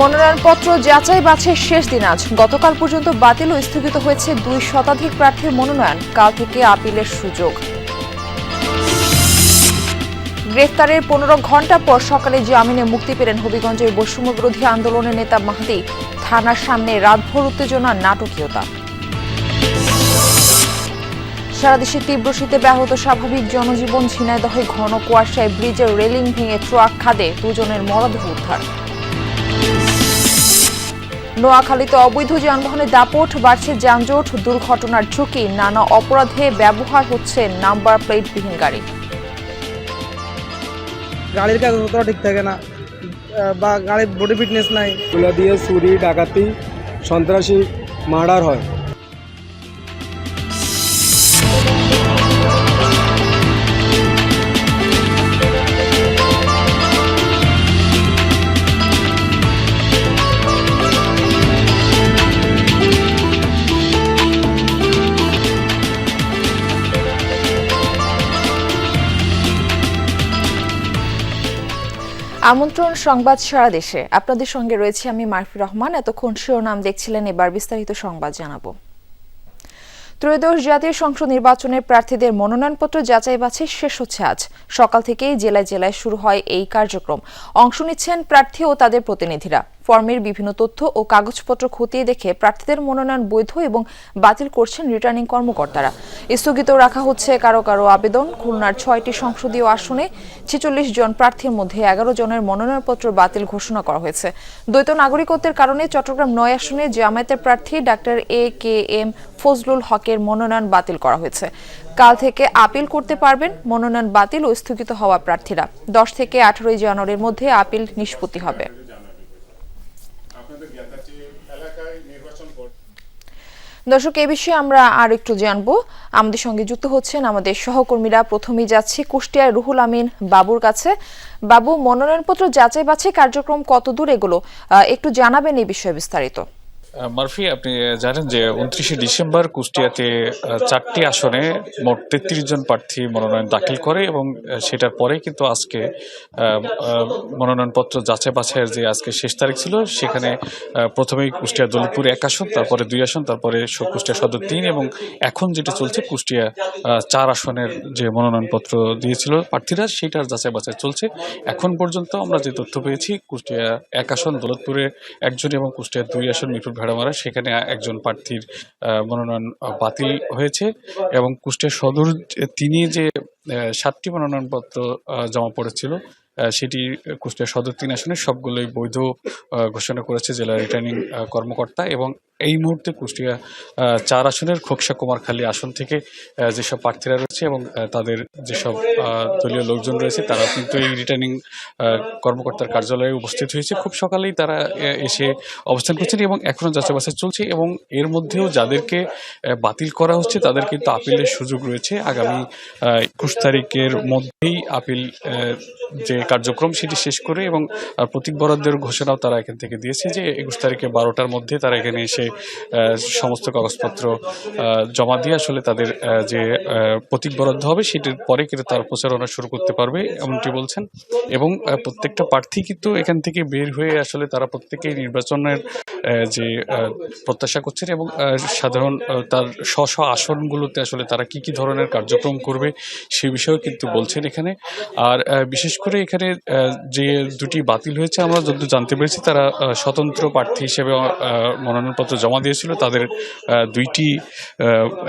মনোনয়নপত্র যাচাই বাছের শেষ দিন আজ। গতকাল পর্যন্ত বাতিল ও স্থগিত হয়েছে দুই শতাধিক প্রার্থীর মনোনয়ন। কাল থেকে আপিলের সুযোগ। গ্রেফতারের পনেরো ঘণ্টা পর সকালে জামিনে মুক্তি পেলেন হবিগঞ্জের বৈষম্য বিরোধী আন্দোলনের নেতা মাহাদি। থানার সামনে রাতভর উত্তেজনা, নাটকীয়তা। সারা দেশে তীব্র শীতে ব্যাহত স্বাভাবিক জনজীবন ঝিনাইদহে ঘন কুয়াশায় ব্রিজের রেলিং ভেঙে ট্রাক খাদে দুজনের মরদেহ উদ্ধার। নোয়াখালীতে অবৈধ যানবাহনের দাপট বাড়ছে যানজট দুর্ঘটনার ঝুঁকি নানা অপরাধে ব্যবহার হচ্ছে নাম্বার প্লেট প্লেটবিহীন গাড়ি। গাড়ির কাজ কাগজপত্র ঠিক থাকে না বা গাড়ির বডি ফিটনেস নাই। দিয়ে চুরি ডাকাতি সন্ত্রাসী মার্ডার হয়। আমন্ত্রণ সংবাদ সারা দেশে। আপনাদের সঙ্গে রয়েছে আমি মারফি রহমান। এতক্ষণ শিরোনাম দেখছিলেন, এবার বিস্তারিত সংবাদ জানাব। ত্রয়োদশ জাতীয় সংসদ নির্বাচনের প্রার্থীদের মনোনয়নপত্র যাচাই বাছাই শেষ হচ্ছে আজ। সকাল থেকেই জেলায় জেলায় শুরু হয় এই কার্যক্রম। অংশ নিচ্ছেন প্রার্থী ও তাদের প্রতিনিধিরা। ফর্মের বিভিন্ন তথ্য ও কাগজপত্র খতিয়ে দেখে প্রার্থীদের মনোনয়ন বৈধ এবং বাতিল করছেন রিটার্নিং কর্মকর্তারা। স্থগিত রাখা হচ্ছে কারও কারও আবেদন। খুলনার ছয়টি সংসদীয় আসনে ছেচল্লিশ জন প্রার্থীর মধ্যে এগারো জনের মনোনয়নপত্র বাতিল ঘোষণা করা হয়েছে। দ্বৈত নাগরিকত্বের কারণে চট্টগ্রাম নয় আসনে জামায়াতের প্রার্থী doctor A K M Fazlul হকের মনোনয়ন বাতিল করা হয়েছে। কাল থেকে আপিল করতে পারবেন মনোনয়ন বাতিল ও স্থগিত হওয়া প্রার্থীরা। দশ থেকে আঠারোই জানুয়ারির মধ্যে আপিল নিষ্পত্তি হবে। দর্শক, এ বিষয়ে আমরা আর একটু জানব। আমাদের সঙ্গে যুক্ত হচ্ছেন আমাদের সহকর্মীরা। প্রথমেই যাচ্ছি কুষ্টিয়ার রুহুল আমিন বাবুর কাছে। বাবু, মনোনয়নপত্র যাচাই বাছাই কার্যক্রম কতদূর এগুলো? একটু জানাবেন এই বিষয়ে বিস্তারিত। মারফি, আপনি জানেন যে উনত্রিশে ডিসেম্বর কুষ্টিয়াতে চারটি আসনে মোট তেত্রিশ জন প্রার্থী মনোনয়ন দাখিল করে এবং সেটার পরে কিন্তু আজকে মনোনয়নপত্র যাচাই বাছাইয়ের যে আজকে শেষ তারিখ ছিল, সেখানে প্রথমেই কুষ্টিয়া দলিতপুর এক আসন, তারপরে দুই আসন, তারপরে কুষ্টিয়া সদর তিন এবং এখন যেটা চলছে, কুষ্টিয়া চার আসনের যে মনোনয়নপত্র দিয়েছিল প্রার্থীরা, সেটার যাচাই বাছাই চলছে। এখন পর্যন্ত আমরা যে তথ্য পেয়েছি, কুষ্টিয়া এক আসন, দৌলতপুরে একজন এবং কুষ্টিয়া দুই আসন মিরপুর ভেড়ামারা, সেখানে একজন প্রার্থীর মনোনয়ন বাতিল হয়েছে এবং কুষ্টিয়া সদর তিনি যে সাতটি মনোনয়নপত্র জমা পড়েছিল সেটি কুষ্টিয়া সদর তিন আসনে সবগুলোই বৈধ ঘোষণা করেছে জেলা রিটার্নিং কর্মকর্তা এবং এই মুহূর্তে কুষ্টিয়া চার আসনের খোকসা কুমারখালী আসন থেকে যেসব প্রার্থীরা রয়েছে এবং তাদের যেসব দলীয় লোকজন রয়েছে, তারা কিন্তু এই রিটার্নিং কর্মকর্তার কার্যালয়ে উপস্থিত হয়েছে। খুব সকালেই তারা এসে অবস্থান করছেন এবং এখনও যাচাই বাছাই চলছে এবং এর মধ্যেও যাদেরকে বাতিল করা হচ্ছে, তাদের কিন্তু আপিলের সুযোগ রয়েছে। আগামী একুশ তারিখের মধ্যেই আপিল যে কার্যক্রম সেটি শেষ করে এবং প্রতীক বরাদ্দের ঘোষণাও তারা এখান থেকে দিয়েছে যে, একুশ তারিখে বারোটার মধ্যে তারা এখানে এসে আহ, সমস্ত কাগজপত্র জমা দিয়ে আসলে তাদের যে প্রতীক বরাদ্দ হবে সেটির পরে কিন্তু তার প্রচারণা শুরু করতে পারবে এমনটি বলছেন। এবং প্রত্যেকটা প্রার্থী কিন্তু এখান থেকে বের হয়ে আসলে তারা প্রত্যেকেই নির্বাচনের যে প্রত্যাশা করছেন এবং সাধারণ তার স্ব স্ব আসনগুলোতে আসলে তারা কি কি ধরনের কার্যক্রম করবে সে বিষয়েও কিন্তু বলছেন এখানে। আর বিশেষ করে এখানে যে দুটি বাতিল হয়েছে আমরা যতদূর জানতে পেরেছি তারা স্বতন্ত্র প্রার্থী হিসেবে মনোনয়নপত্র জমা দিয়েছিল, তাদের দুইটি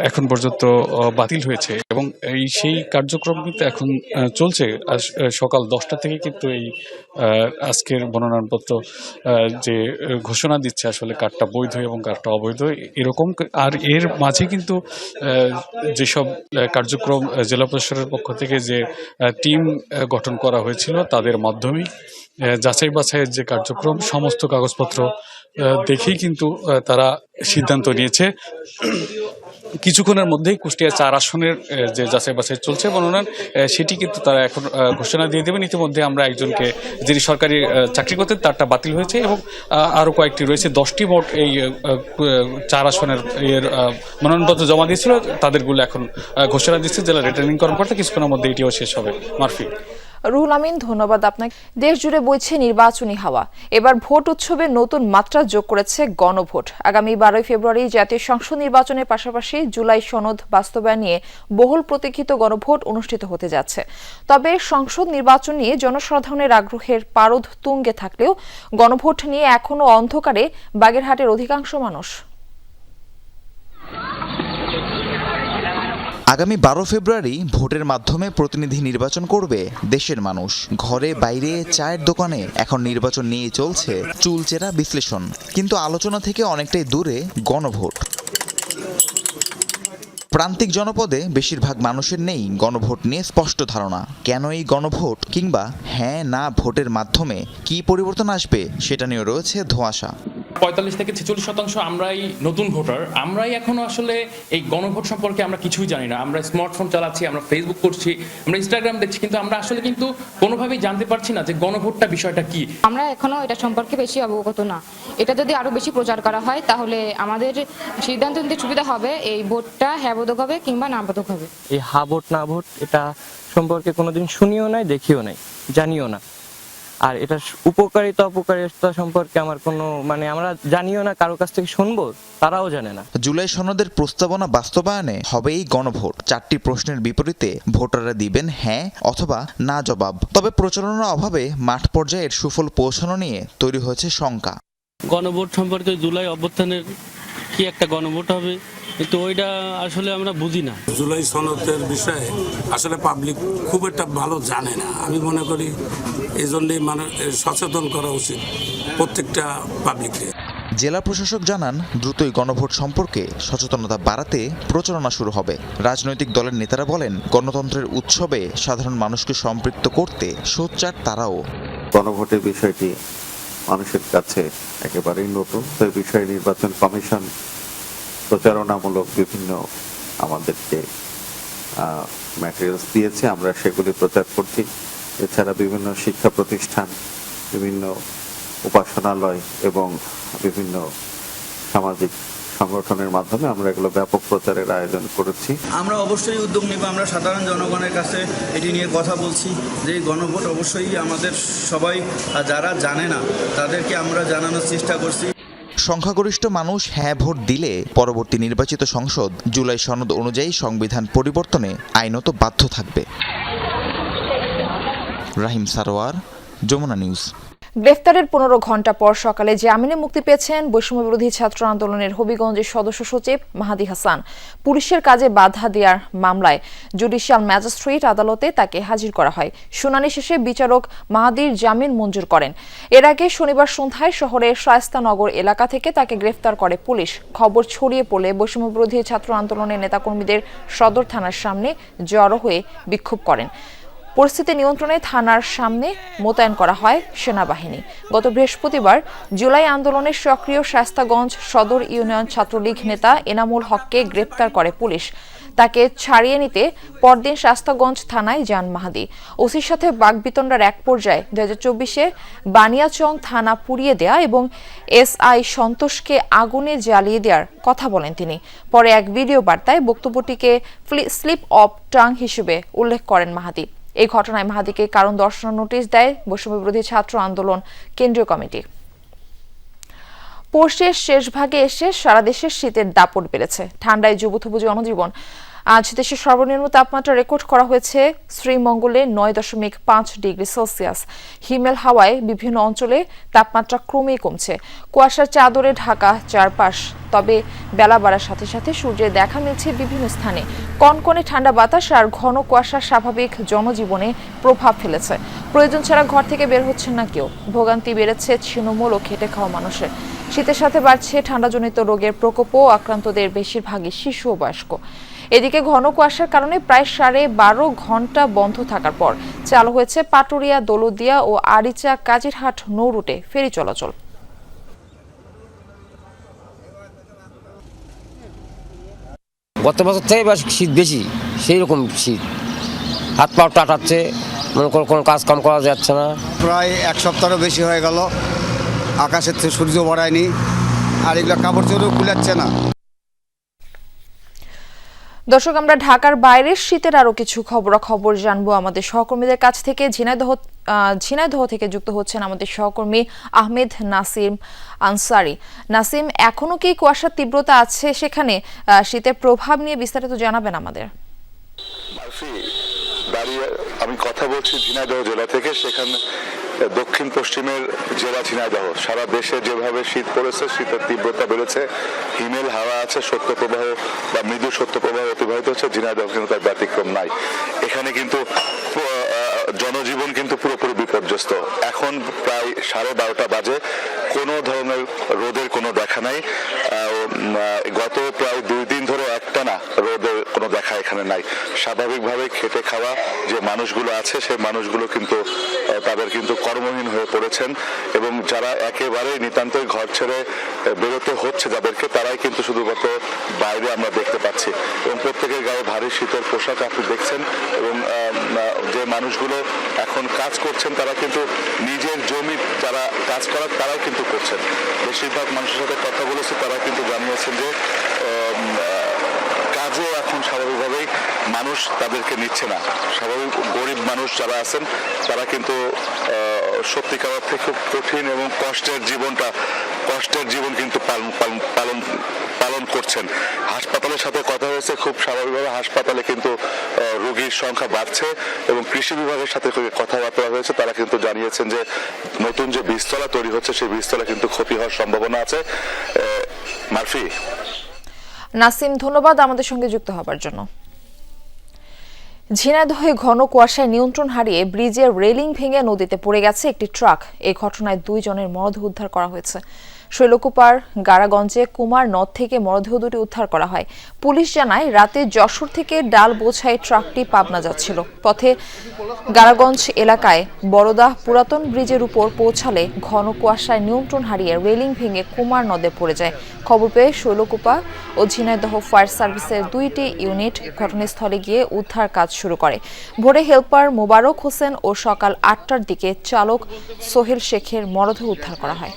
এখন পর্যন্ত বাতিল হয়েছে এবং এই সেই কার্যক্রম কিন্তু এখন চলছে। সকাল দশটা থেকে কিন্তু এই আজকের মনোনয়নপত্র যে, ঘোষণা দিচ্ছে, আসলে কার্ডটা বৈধ এবং কার্ডটা অবৈধ, এরকম আর এর মাঝে কিন্তু যেসব কার্যক্রম জেলা প্রশাসনের পক্ষ থেকে যে টিম গঠন করা হয়েছিল, তাদের মাধ্যমেই যাচাই বাছাইয়ের যে কার্যক্রম, সমস্ত কাগজপত্র দেখেই কিন্তু তারা সিদ্ধান্ত নিয়েছে। কিছুক্ষণের মধ্যেই কুষ্টিয়া চার আসনের যে যাচাই বাছাই চলছে মনোনয়ন সেটি কিন্তু তারা এখন ঘোষণা দিয়ে দেবেন। ইতিমধ্যে আমরা একজনকে, যিনি সরকারি চাকরি করতেন, তারটা বাতিল হয়েছে এবং আরও কয়েকটি রয়েছে। দশটি ভোট এই চার আসনের এর মনোনয়নপত্র জমা দিয়েছিল। তাদেরগুলো এখন ঘোষণা দিচ্ছে জেলা রিটার্নিং কর্মকর্তা। কিছুক্ষণের মধ্যে এটিও শেষ হবে। মারফি রুহুল আমিন, ধন্যবাদ আপনাকে। দেশ জুড়ে বইছে নির্বাচনী হাওয়া। এবার ভোট উৎসবে নতুন মাত্রা যোগ করেছে গণভোট। আগামী বারোই ফেব্রুয়ারি জাতীয় সংসদ নির্বাচনের পাশাপাশি জুলাই সনদ বাস্তবায়ন নিয়ে বহুল প্রতীক্ষিত গণভোট অনুষ্ঠিত হতে যাচ্ছে। তবে সংসদ নির্বাচন নিয়ে জনসাধারণের আগ্রহের পারদ তুঙ্গে থাকলেও গণভোট নিয়ে এখনও অন্ধকারে বাগেরহাটের অধিকাংশ মানুষ আগামী বারো ফেব্রুয়ারি ভোটের মাধ্যমে প্রতিনিধি নির্বাচন করবে দেশের মানুষ। ঘরে বাইরে চায়ের দোকানে এখন নির্বাচন নিয়ে চলছে চুলচেরা বিশ্লেষণ। কিন্তু আলোচনা থেকে অনেকটাই দূরে গণভোট। প্রান্তিক জনপদে বেশিরভাগ মানুষের নেই গণভোট নিয়ে স্পষ্ট ধারণা। কেন এই গণভোট কিংবা হ্যাঁ না ভোটের মাধ্যমে কি পরিবর্তন আসবে সেটা নিয়ে রয়েছে ধোঁয়াশা। পঁয়তাল্লিশ থেকে ছেচল্লিশ শতাংশ আমরাই নতুন ভোটার। আমরাই এখনও আসলে এই গণভোট সম্পর্কে আমরা কিছুই জানি না। আমরা স্মার্টফোন চালাচ্ছি আমরা ফেসবুক করছি আমরা ইনস্টাগ্রাম দেখছি কিন্তু আমরা আসলে কিন্তু কোনোভাবেই জানতে পারছি না যে গণভোটটা বিষয়টা কি। আমরা এখনও এটা সম্পর্কে বেশি অবগত না। এটা যদি আরও বেশি প্রচার করা হয় তাহলে আমাদের সিদ্ধান্ত নিতে সুবিধা হবে এই ভোটটা হ্যাঁ বোধক হবে কিংবা না বোধক হবে? এই হা ভোট না ভোট এটা সম্পর্কে কোনোদিন শুনিও নাই দেখিও নাই জানিও না। আর এটা উপকারিতা অপকারিতা সম্পর্কে আমার কোনো মানে আমরা জানিও না কারও কাছ থেকে শুনব তারাও জানে না। জুলাই সনদের প্রস্তাবনা বাস্তবায়নে হবেই গণভোট। চারটি প্রশ্নের বিপরীতে ভোটাররা দিবেন হ্যাঁ অথবা না জবাব। তবে প্রচারণার অভাবে মাঠ পর্যায়ের সুফল পৌঁছানো নিয়ে তৈরি হয়েছে শঙ্কা। গণভোট সম্পর্কে জুলাই অভ্যুত্থানের কি একটা গণভোট হবে? কিন্তু ওইটা আসলে আমরা বুঝি না। জুলাই সনদের বিষয়ে আসলে পাবলিক খুব একটা ভালো জানে না। আমি মনে করি এই জন্যই মানুষ সচেতন করা উচিত প্রত্যেকটা পাবলিককে। জেলা প্রশাসক জানান দ্রুতই গণভোট সম্পর্কে সচেতনতা বাড়াতে প্রচারণা শুরু হবে। রাজনৈতিক দলের নেতারা বলেন গণতন্ত্রের উৎসবে সাধারণ মানুষকে সম্পৃক্ত করতে সোচ্চার তারাও। গণভোটের বিষয়টি মানুষের কাছে একেবারেই নতুন। তো বিষয়ে নির্বাচন কমিশন প্রচারণামূলক বিভিন্ন আমাদেরকে ম্যাটেরিয়ালস দিয়েছে, আমরা সেগুলি প্রচার করছি। এছাড়া বিভিন্ন শিক্ষা প্রতিষ্ঠান, বিভিন্ন উপাসনালয় এবং বিভিন্ন সামাজিক সংগঠনের মাধ্যমে আমরা এগুলো ব্যাপক প্রচারের আয়োজন করেছি। আমরা অবশ্যই উদ্যোগ নেব, আমরা সাধারণ জনগণের কাছে এটি নিয়ে কথা বলছি যে গণভোট অবশ্যই আমাদের সবাই যারা জানে না, তাদেরকে আমরা জানানোর চেষ্টা করছি। সংখ্যাগরিষ্ঠ মানুষ হ্যাঁ ভোট দিলে পরবর্তী নির্বাচিত সংসদ জুলাই সনদ অনুযায়ী সংবিধান পরিবর্তনে আইনত বাধ্য থাকবে। রাহিম সারোয়ার, যমুনা নিউজ। গ্রেফতারের পনেরো ঘণ্টা পর সকালে জামিনে মুক্তি পেয়েছেন বৈষম্য বিরোধী ছাত্র আন্দোলনের হবিগঞ্জের সদস্য সচিব মাহাদি হাসান। পুলিশের কাজে বাধা দেওয়ার মামলায় জুডিশিয়াল ম্যাজিস্ট্রেট আদালতে তাকে হাজির করা হয়। শুনানি শেষে বিচারক মাহাদির জামিন মঞ্জুর করেন। এর আগে শনিবার সন্ধ্যায় শহরের শায়স্তানগর এলাকা থেকে তাকে গ্রেফতার করে পুলিশ। খবর ছড়িয়ে পড়লে বৈষম্য বিরোধী ছাত্র আন্দোলনের নেতাকর্মীদের সদর থানার সামনে জড়ো হয়ে বিক্ষোভ করেন। পরিস্থিতি নিয়ন্ত্রণে থানার সামনে মোতায়েন করা হয় সেনাবাহিনী। গত বৃহস্পতিবার জুলাই আন্দোলনের সক্রিয় শাস্তাগঞ্জ সদর ইউনিয়ন ছাত্রলীগ নেতা এনামুল হককে গ্রেপ্তার করে পুলিশ। তাকে ছাড়িয়ে নিতে পরদিন শাস্তাগঞ্জ থানায় যান মাহাদি। ওসির সাথে বাগবিতণ্ডার এক পর্যায়ে দু হাজার চব্বিশে বানিয়াচং থানা পুড়িয়ে দেয়া এবং এসআই সন্তোষকে আগুনে জ্বালিয়ে দেওয়ার কথা বলেন তিনি। পরে এক ভিডিও বার্তায় বক্তব্যটিকে স্লিপ অফ টাং হিসেবে উল্লেখ করেন মাহাদি। এই ঘটনায় মাহাদিকে কারণ দর্শানোর নোটিশ দেয় বৈষম্যবিরোধী ছাত্র আন্দোলন কেন্দ্রীয় কমিটি। পৌষের শেষ ভাগে এসে সারা দেশের শীতের দাপট বেড়েছে। ঠান্ডায় যুবথুবু জনজীবন আজ দেশের সর্বনিম্ন তাপমাত্রা রেকর্ড করা হয়েছে শ্রীমঙ্গলে নয় দশমিক পাঁচ ডিগ্রি সেলসিয়াস। হিমেল হাওয়ায় বিভিন্ন অঞ্চলে তাপমাত্রা ক্রমেই কমছে। কুয়াশার চাদরে ঢাকা চারপাশ। তবে বেলা বাড়ার সাথে সাথে সূর্যের দেখা মিলছে বিভিন্ন স্থানে। কনকনে ঠান্ডা বাতাস আর ঘন কুয়াশা স্বাভাবিক জনজীবনে প্রভাব ফেলেছে। প্রয়োজন ছাড়া ঘর থেকে বের হচ্ছেন না কেউ। ভোগান্তি বেড়েছে ছিন্নমূল ও খেটে খাওয়া মানুষের। শীতের সাথে বাড়ছে ঠান্ডাজনিত রোগের প্রকোপও, আক্রান্তদের বেশিরভাগই শিশু ও বয়স্ক। এদিকে ঘন কুয়াশার কারণে প্রায় সাড়ে বারো ঘণ্টা বন্ধ থাকার পর চালু হয়েছে পাটুরিয়া দৌলদিয়া ও আরিচা কাজিরহাট নৌ রুটে ফেরি চলাচল। গত বছর থেকে এবার শীত বেশি সেই রকম শীত। হাত পা টাটাচ্ছে মনে করো কোনো কাজ কাম করা যাচ্ছে না। প্রায় এক সপ্তাহেরও বেশি হয়ে গেল আকাশের সূর্য বাড়ায়নি আর এগুলো কাপড় চোপড়ও কুলাচ্ছে না। দর্শক, আমরা ঢাকার বাইরের শীতের আরও কিছু খবরাখবর জানব আমাদের সহকর্মীদের কাছ থেকে। ঝিনাইদহ ঝিনাইদহ থেকে যুক্ত হচ্ছেন আমাদের সহকর্মী আহমেদ নাসিম আনসারি। নাসিম, এখনও কি কুয়াশার তীব্রতা আছে সেখানে? শীতের প্রভাব নিয়ে বিস্তারিত জানাবেন আমাদের। আমি কথা বলছি ঝিনাইদহ জেলা থেকে। সেখানে দক্ষিণ পশ্চিমের জেলা ঝিনাইদহ। সারা দেশে যেভাবে শীত পড়েছে, শীতের তীব্রতা বেড়েছে, হিমেল হাওয়া আছে সত্য প্রবাহ বা মৃদু সত্য প্রবাহ অতিবাহিত হচ্ছে, ঝিনাইদহ কিন্তু তার ব্যতিক্রম নাই। এখানে কিন্তু জনজীবন কিন্তু পুরোপুরি বিপর্যস্ত। এখন প্রায় সাড়ে বারোটা বাজে, কোনো ধরনের রোদের কোনো দেখা নাই। গত প্রায় দুই দিন ধরে একটানা রোদের কোনো দেখা এখানে নাই। স্বাভাবিকভাবে খেটে খাওয়া যে মানুষগুলো আছে সেই মানুষগুলো কিন্তু তাদের কিন্তু কর্মহীন হয়ে পড়েছেন এবং যারা একেবারেই নিতান্তই ঘর ছেড়ে বেরোতে হচ্ছে যাদেরকে তারাই কিন্তু শুধুমাত্র বাইরে আমরা দেখতে পাচ্ছি। এবং প্রত্যেকের গায়ে ভারী শীতের পোশাক আপনি দেখছেন এবং যে মানুষগুলো এখন কাজ করছেন, তারা কিন্তু নিজের জমি যারা কাজ করার, তারাও কিন্তু করছেন। বেশিরভাগ মানুষের সাথে কথা বলেছে, তারা কিন্তু জানিয়েছেন যে এখন স্বাভাবিকভাবেই মানুষ তাদেরকে নিচ্ছে না। স্বাভাবিক গরিব মানুষ যারা আছেন, তারা কিন্তু সত্যিকার অর্থে খুব কঠিন এবং কষ্টের জীবনটা, কষ্টের জীবন কিন্তু পালন পালন পালন করছেন। হাসপাতালের সাথে কথা হয়েছে, খুব স্বাভাবিকভাবে হাসপাতালে কিন্তু রোগীর সংখ্যা বাড়ছে এবং কৃষি বিভাগের সাথে কথাবার্তা হয়েছে। তারা কিন্তু জানিয়েছেন যে, নতুন যে বীজতলা তৈরি হচ্ছে, সেই বীজতলা কিন্তু ক্ষতি হওয়ার সম্ভাবনা আছে। মার্ফি? নাসিম, ধন্যবাদ আমাদের সঙ্গে যুক্ত হবার জন্য। ঝিনাইদহে ঘন কুয়াশায় নিয়ন্ত্রণ হারিয়ে ব্রিজের রেলিং ভেঙে নদীতে পড়ে গেছে একটি ট্রাক। এই ঘটনায় দুইজনের মরদেহ উদ্ধার করা হয়েছে। শৈলকুপার গারাগঞ্জে কুমার নদ থেকে মরদেহ দুটি উদ্ধার করা হয়। পুলিশ জানায়, রাতে যশোর থেকে ডাল বোঝাই ট্রাকটি পাবনা যাচ্ছিল। পথে গারাগঞ্জ এলাকায় বড়দাহ পুরাতন ব্রিজের উপর পৌঁছালে ঘন কুয়াশায় নিয়ন্ত্রণ হারিয়ে রেলিং ভেঙে কুমার নদে পড়ে যায়। খবর পেয়ে শৈলকুপা ও ঝিনাইদহ ফায়ার সার্ভিসের দুইটি ইউনিট ঘটনাস্থলে গিয়ে উদ্ধার কাজ শুরু করে। ভোরে হেলপার মোবারক হোসেন ও সকাল আটটার দিকে চালক সোহেল শেখের মরদেহ উদ্ধার করা হয়।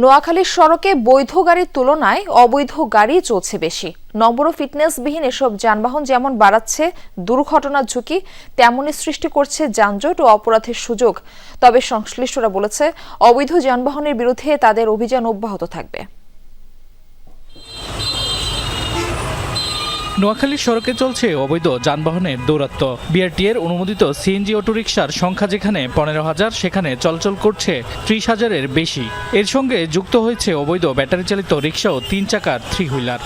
নোয়াখালীর সড়কে বৈধ গাড়ির তুলনায় অবৈধ গাড়ি চলছে বেশি। নম্বর ও ফিটনেসবিহীন এসব যানবাহন যেমন বাড়াচ্ছে দুর্ঘটনার ঝুঁকি, তেমনই সৃষ্টি করছে যানজট ও অপরাধের সুযোগ। তবে সংশ্লিষ্টরা বলেছে, অবৈধ যানবাহনের বিরুদ্ধে তাদের অভিযান অব্যাহত থাকবে। নোয়াখালীর সড়কে চলছে অবৈধ যানবাহনের দৌরাত্ম বিআরটি এর অনুমোদিত সিএনজি অটোরিকশার সংখ্যা যেখানে পনেরো হাজার, সেখানে চলচল করছে ত্রিশ হাজারের বেশি। এর সঙ্গে যুক্ত হয়েছে অবৈধ ব্যাটারি চালিত রিক্সা ও তিন চাকার থ্রি হুইলার।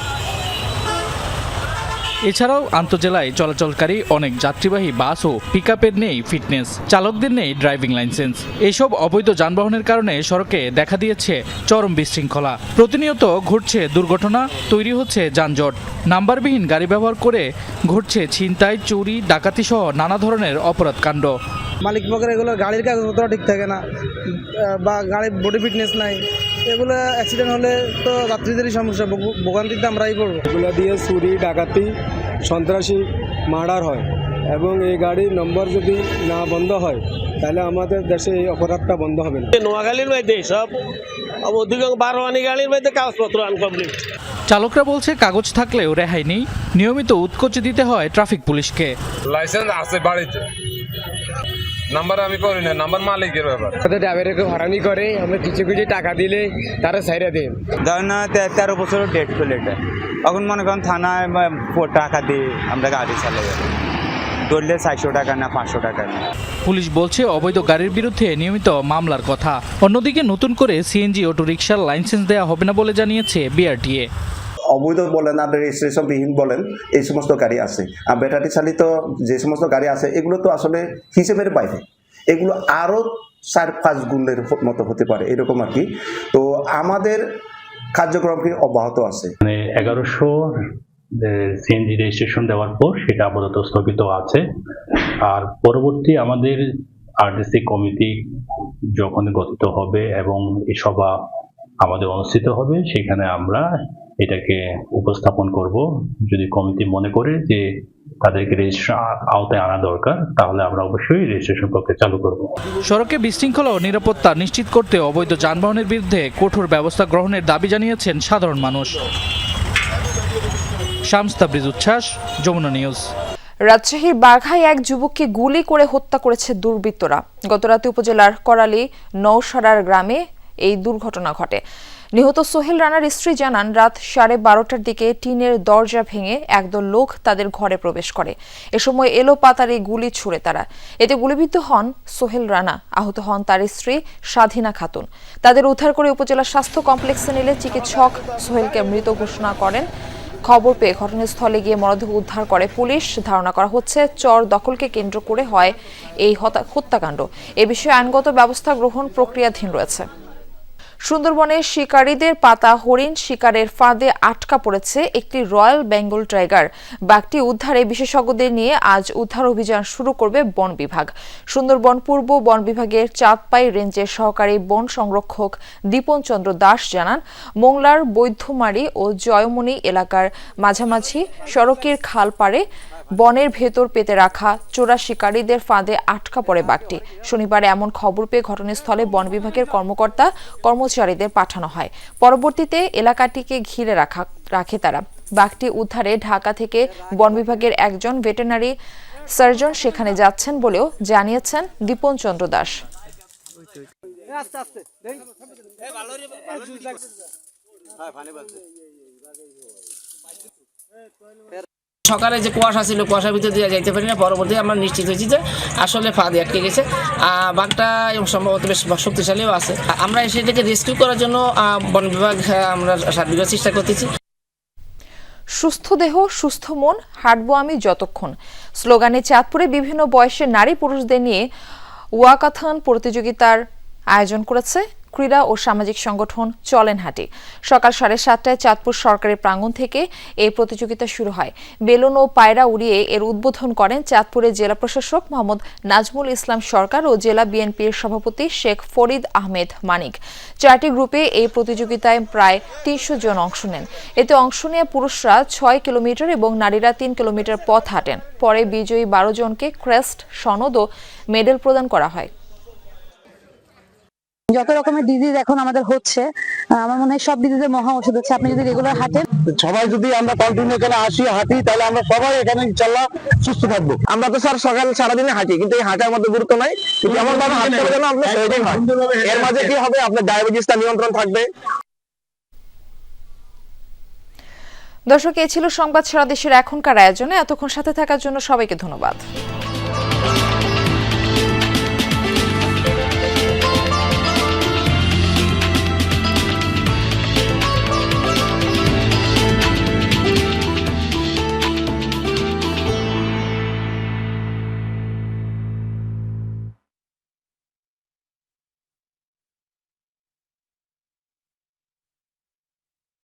এছাড়াও আন্তজেলায় চলাচলকারী অনেক যাত্রীবাহী বাস ও পিকআপের নেই ফিটনেস চালকদের নেই ড্রাইভিং লাইসেন্স এসব অবৈধ যানবাহনের কারণে সড়কে দেখা দিয়েছে চরম বিশৃঙ্খলা। প্রতিনিয়ত ঘটছে দুর্ঘটনা, তৈরি হচ্ছে যানজট। নাম্বারবিহীন গাড়ি ব্যবহার করে ঘটছে ছিনতাই, চুরি, ডাকাতি সহ নানা ধরনের অপরাধ কাণ্ড। মালিক পক্ষের এগুলো গাড়ির কাগজপত্র ঠিক থাকে না। বা গাড়ির বডি ফিটনেস নাই। এগুলো অ্যাক্সিডেন্ট হলে তো যাত্রীদেরই সমস্যা ভোগ- ভোগান্তিতে আমরাই পড়ব। এগুলো দিয়ে চুরি ডাকাতি সন্ত্রাসী মার্ডার হয় এবং এই গাড়ির নম্বর যদি না বন্ধ হয় তাহলে আমাদের দেশে এই অপরাধটা বন্ধ হবে না। নোয়াখালীর মধ্যে সব অধিকাংশ বারোয়ানি গাড়ির মধ্যে কাগজপত্র আনকমপ্লিট চালকরা বলছে কাগজ থাকলেও রেহাই নেই। নিয়মিত উৎকোচ দিতে হয় ট্রাফিক পুলিশকে। লাইসেন্স আছে বাড়িতে। নাম্বার আমি করি না নাম্বার মালিকের ব্যাপার। ড্রাইভারকে হরানি করে আমরা কিছু কিছু টাকা দিলে তারা সাইরা দেন ধরেন না তেরো বছরের ডেট ফেল এটা। এখন মনে করেন থানায় বা টাকা দিয়ে আমরা গাড়ি চালাই। যাব ধরলে চারশো টাকা না পাঁচশো টাকা না। পুলিশ বলছে অবৈধ গাড়ির বিরুদ্ধে নিয়মিত মামলার কথা। অন্যদিকে নতুন করে সিএনজি অটোরিকশার লাইসেন্স দেওয়া হবে না বলে জানিয়েছে বিআরটিএ। অবৈধ বলেন আর রেজিস্ট্রেশন বিহীন বলেন, এই সমস্ত গাড়ি আছে। আর ব্যাটারি চালিত যে সমস্ত গাড়ি আছে, এগুলো তো আসলে হিসেবের বাইরে। এগুলো আরও চার পাঁচ গুণের মতো হতে পারে, এরকম আর কি। তো আমাদের কার্যক্রমটি অব্যাহত আছে? মানে এগারোশো সিএনজি রেজিস্ট্রেশন দেওয়ার পর সেটা আপাতত স্থগিত আছে। আর পরবর্তী আমাদের আরডিসি কমিটি যখন গঠিত হবে এবং এই সভা আমাদের অনুষ্ঠিত হবে, সেখানে আমরা এটাকে উপস্থাপন করব। যদি কমিটি মনে করে যে তাদেরকে রেজিস্ট্রেশন আওতায় আনা দরকার তাহলে আমরা অবশ্যই রেজিস্ট্রেশন প্রক্রিয়া চালু করব। সড়কে বিশৃঙ্খলা ও নিরাপত্তা নিশ্চিত করতে অবৈধ যানবাহনের বিরুদ্ধে কঠোর ব্যবস্থা গ্রহণের দাবি জানিয়েছেন সাধারণ মানুষ। শামস তাবরিজ উচ্ছ্বাস যমুনা নিউজ। রাজশাহীর বাঘায় এক যুবককে গুলি করে হত্যা করেছে দুর্বৃত্তরা। গতরাতে উপজেলার করালি নৌসারার গ্রামে এই দুর্ঘটনা ঘটে। নিহত সোহেল রানার স্ত্রী জানান, রাত সাড়ে বারোটার দিকে টিনের দরজা ভেঙে একদল লোক তাদের ঘরে প্রবেশ করে। এ সময় এলো পাতারে গুলি ছুড়ে তারা। এতে গুলিবিদ্ধ হন সোহেল রানা, আহত হন তার স্ত্রী স্বাধীনা খাতুন। তাদের উদ্ধার করে উপজেলা স্বাস্থ্য কমপ্লেক্সে নিলে চিকিৎসক সোহেলকে মৃত ঘোষণা করেন। খবর পেয়ে ঘটনাস্থলে গিয়ে মরদেহ উদ্ধার করে পুলিশ। ধারণা করা হচ্ছে, চর দখলকে কেন্দ্র করে হয় এই হত্যা- হত্যাকাণ্ড। এ বিষয়ে আইনগত ব্যবস্থা গ্রহণ প্রক্রিয়াধীন রয়েছে। সুন্দরবনে শিকারীদের পাতা হরিণ শিকারের ফাঁদে আটকা পড়েছে একটি রয়্যাল বেঙ্গল টাইগার। বাঘটি উদ্ধারে বিশেষজ্ঞদের নিয়ে আজ উদ্ধার অভিযান শুরু করবে বন বিভাগ। সুন্দরবন পূর্ব বন বিভাগের চাঁদপাই রেঞ্জের সহকারী বন সংরক্ষক দীপন চন্দ্র দাস জানান, মোংলার বৈধ্যমারি ও জয়মণি এলাকার মাঝামাঝি সড়কের খাল পাড়ে বনের ভেতর পেতে রাখা চোরা শিকারীদের ফাঁদে আটকা পড়ে বাঘটি। শনিবার এমন খবর পেয়ে ঘটনাস্থলে বন বিভাগের কর্মকর্তা, কর্মচারীদের পাঠানো হয়। পরবর্তীতে এলাকাটিকে ঘিরে রাখা, রাখে তারা। বাঘটি উদ্ধারে ঢাকা থেকে বন বিভাগের একজন ভেটেরিনারি সার্জন সেখানে যাচ্ছেন বলেও জানিয়েছেন দীপন চন্দ্র দাস। সকালে যে কুয়াশা ছিল, কুয়াশার ভিতরে দিয়ে যাইতে পারি না, পরবর্তী আমরা নিশ্চিত হয়েছি যে আসলে ফাঁদে আটকে গেছে। বাঘটা এবং সম্ভবত বেশ শক্তিশালীও আছে। আমরা সেটাকে রেস্কিউ করার জন্য বন বিভাগ আমরা সার্বিক চেষ্টা করতেছি। সুস্থ দেহ, সুস্থ মন, হাঁটবো আমি যতক্ষণ। স্লোগানে চাঁদপুরে বিভিন্ন বয়সের নারী পুরুষদের নিয়ে ওয়াকাথন প্রতিযোগিতার আয়োজন করেছে ক্রীড়া ও সামাজিক সংগঠন চলেন হাটি সকাল সাড়ে সাতটায় চাঁদপুর সরকারি প্রাঙ্গণ থেকে এই প্রতিযোগিতা শুরু হয়। বেলুন ও পায়রা উড়িয়ে এর উদ্বোধন করেন চাঁদপুরের জেলা প্রশাসক মোহাম্মদ নাজমুল ইসলাম সরকার ও জেলা বিএনপির সভাপতি শেখ ফরিদ আহমেদ মানিক। চারটি গ্রুপে এই প্রতিযোগিতায় প্রায় তিনশো জন অংশ নেন। এতে অংশ নিয়ে পুরুষরা ছয় কিলোমিটার এবং নারীরা তিন কিলোমিটার পথ হাঁটেন। পরে বিজয়ী বারো জনকে ক্রেস্ট সনদ ও মেডেল প্রদান করা হয়। যত রকমের ডিজিজ এখন আমাদের হচ্ছে আমার মনে হয় সব ডিজিজের মহা ওষুধ হচ্ছে। আপনি যদি রেগুলার হাঁটেন সবাই যদি আমরা কন্টিনিউ এখানে আসি হাঁটি তাহলে আমরা সবাই এখানে ইনশাল্লাহ সুস্থ থাকব। আমরা তো স্যার সকাল সারাদিনে হাঁটি কিন্তু এই হাঁটার মধ্যে গুরুত্ব নাই। কিন্তু এমন ভাবে হাঁটতে হবে যেন আপনার শরীরে হয় এর মাঝে কি হবে? আপনার ডায়াবেটিসটা নিয়ন্ত্রণ থাকবে। দর্শক এ ছিল সংবাদ সারা দেশের এখনকার আয়োজনে। এতক্ষণ সাথে থাকার জন্য সবাইকে ধন্যবাদ।